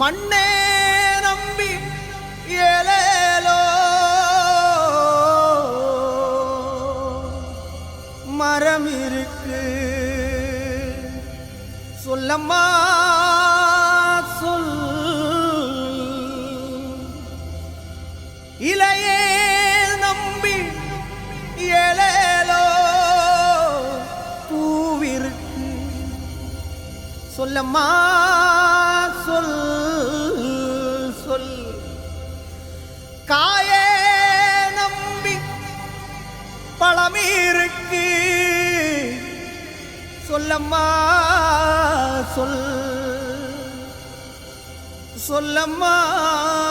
மண்ணே நம்பி ஏலேலோ. மரம் இருக்கு. சொல்லம்மா சொல். இலையே நம்பி ஏலேலோ. பூவிருக்கு. சொல்லம்மா பழமிருக்கு. சொல்லம்மா சொல். சொல்லம்மா.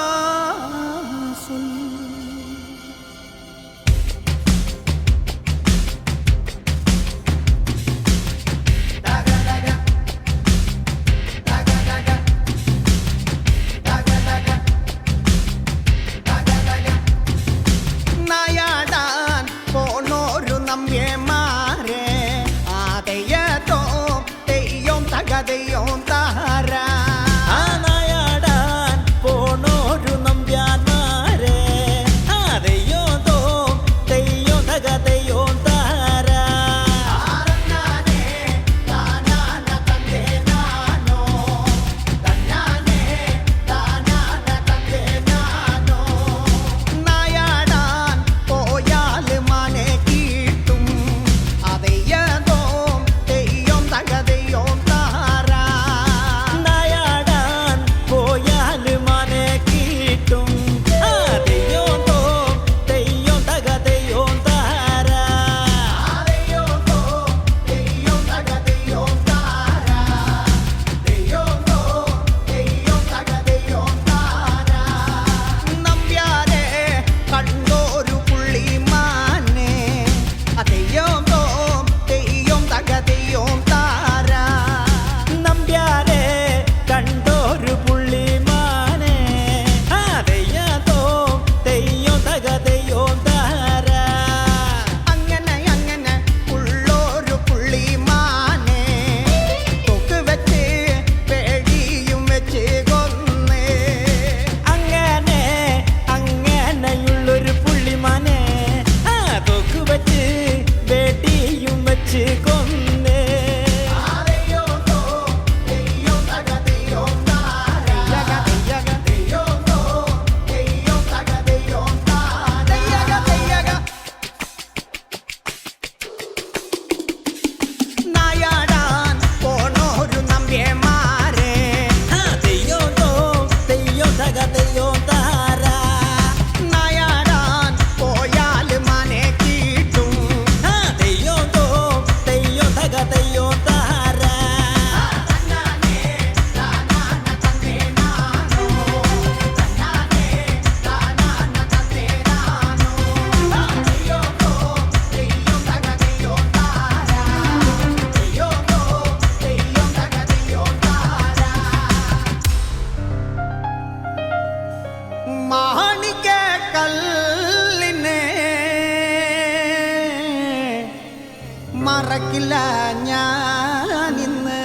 മറക്കില്ല ഞാൻ ഇന്ന്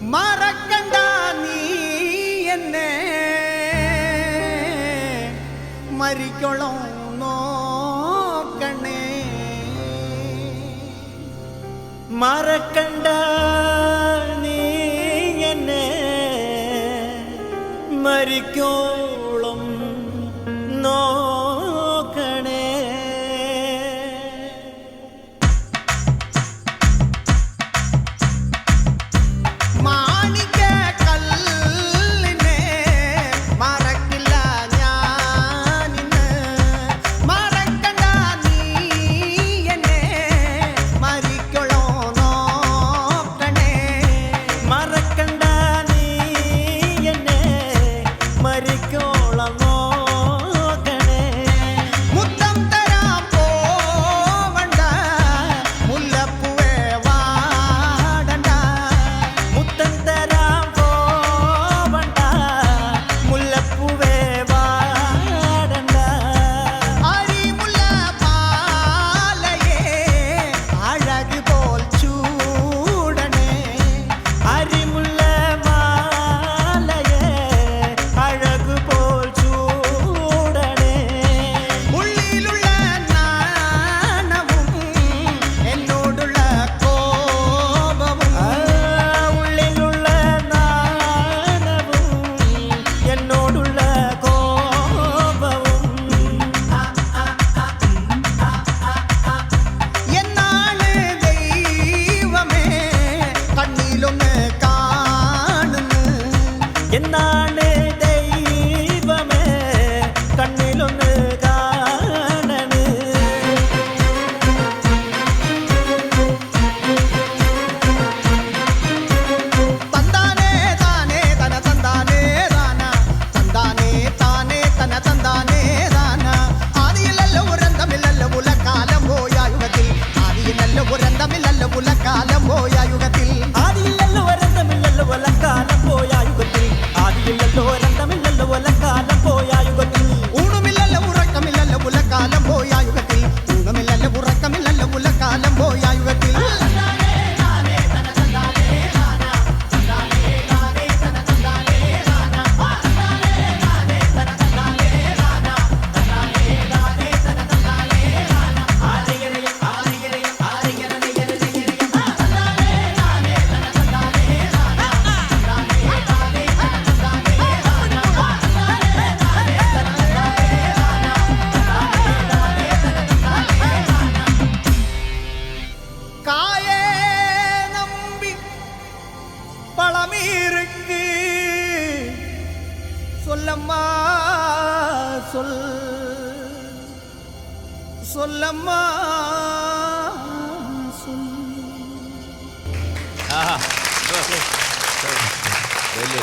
മറക്കണ്ട നീ എന്നെ. മരിക്കോളം നോക്കണേ. മറക്കണ്ട നീ എന്നെ. മരിക്കോളം നോ இருக்கும் 我要有个。சொல். சொல்லம்மா சொல். ஆஹா வெரி